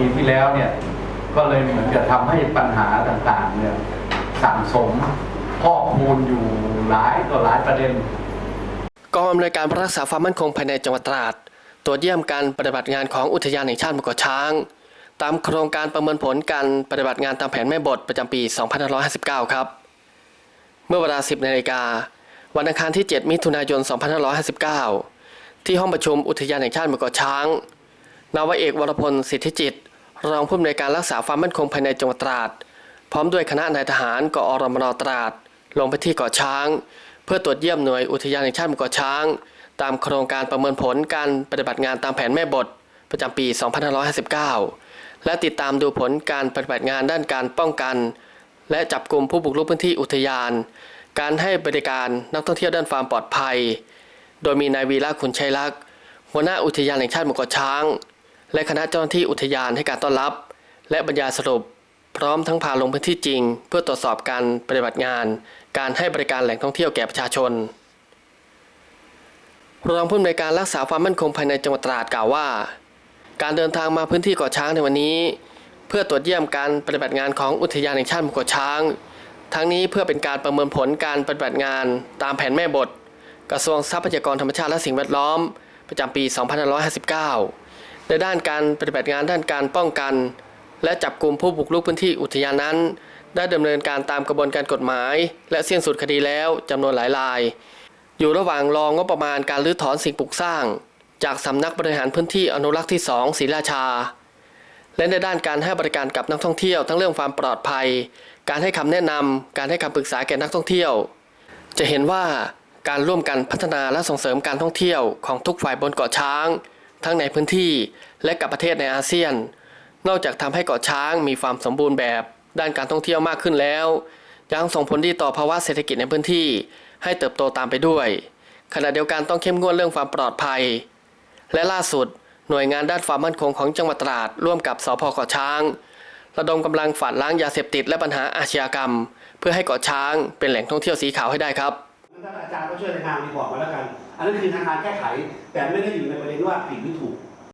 ปีที่แล้วเนี่ยก็เลยเหมือนกับทำให้ปัญหาต่างๆเนี่ยสั่งสมพอกพูนอยู่หลายต่อหลายประเด็นกองอำนวยการรักษาความมั่นคงภายในจังหวัดตราดตรวจเยี่ยมการปฏิบัติงานของอุทยานแห่งชาติหมู่เกาะช้าง ตามโครงการประเมินผลการปฏิบัติงานตามแผนแม่บทประจำปี 2559 ครับ เมื่อเวลา 10 นาฬิกาวันอังคารที่ 7 มิถุนายน 2559 ที่ห้องประชุมอุทยานแห่งชาติหมู่เกาะช้าง นาวเอกวรพลสิทธิจิตร รองผู้อำนวยการรักษาความมั่นคงภายในจังหวัดตราด พร้อมด้วยคณะนายทหารกอรมนตราด ลงไปที่เกาะช้าง เพื่อตรวจเยี่ยมหน่วยอุทยานแห่งชาติหมู่เกาะช้าง ตามโครงการประเมินผลการปฏิบัติงานตามแผนแม่บท ประจำปี 2559 และติดตามดูผลการปฏิบัติงานด้านการป้องกัน และจับกลุ่มผู้บุกรุกพื้นที่อุทยาน การให้บริการนักท่องเที่ยวด้านความปลอดภัย โดยมีนายวีระขุนชัยลักษณ์หัวหน้าอุทยานแห่งชาติหมู่เกาะช้าง และคณะเจ้าหน้าที่อุทยานให้การต้อนรับ และบรรยายสรุป พร้อมทั้งพาลงพื้นที่จริง เพื่อตรวจสอบการปฏิบัติงาน การให้บริการแหล่งท่องเที่ยวแก่ประชาชนรองผู้อำนวยการรักษาความมั่นคงภายในจังหวัดตราดกล่าวว่า การเดินทางมาพื้นที่เกาะช้างในวันนี้ เพื่อตรวจเยี่ยมการปฏิบัติงานของอุทยานแห่งชาติหมู่เกาะช้าง ทั้งนี้เพื่อเป็นการประเมินผลการปฏิบัติงานตามแผนแม่บท กระทรวงทรัพยากรธรรมชาติและสิ่งแวดล้อม ประจำปี 2559 ในด้านการปฏิบัติงานด้านการป้องกัน และจับกลุ่มผู้บุกรุกพื้นที่อุทยานนั้น ได้ดำเนินการตามกระบวนการกฎหมาย และเสิ้นสุดคดีแล้วจำนวนหลายราย อยู่ระหว่างรองงบประมาณการรื้อถอนสิ่งปลูกสร้าง จากสำนักบริหารพื้นที่อนุรักษ์ที่2ศรีราชา และในด้านการให้บริการกับนักท่องเที่ยวทั้งเรื่องความปลอดภัย การให้คำแนะนำการให้คำปรึกษาแก่นักท่องเที่ยว จะเห็นว่าการร่วมกันพัฒนาและส่งเสริมการท่องเที่ยวของทุกฝ่ายบนเกาะช้าง ทั้งในพื้นที่และกับประเทศในอาเซียน นอกจากทำให้เกาะช้างมีความสมบูรณ์แบบด้านการท่องเที่ยวมากขึ้นแล้ว ยังส่งผลดีต่อภาวะเศรษฐกิจในพื้นที่ ให้เติบโตตามไปด้วย ขณะเดียวกันต้องเข้มงวดเรื่องความปลอดภัย และล่าสุด หน่วยงานด้านความมั่นคงของจังหวัดตราดร่วมกับสพเกาะช้าง ระดมกำลังฝาดล้างยาเสพติดและปัญหาอาชญากรรม เพื่อให้เกาะช้างเป็นแหล่งท่องเที่ยวสีขาวให้ได้ครับ ท่านอาจารย์ก็ช่วยในทางมีบอกมาแล้วกัน อันนั้นคือทางการแก้ไข แต่ไม่ได้อยู่ในประเด็นว่าผิดหรือถูก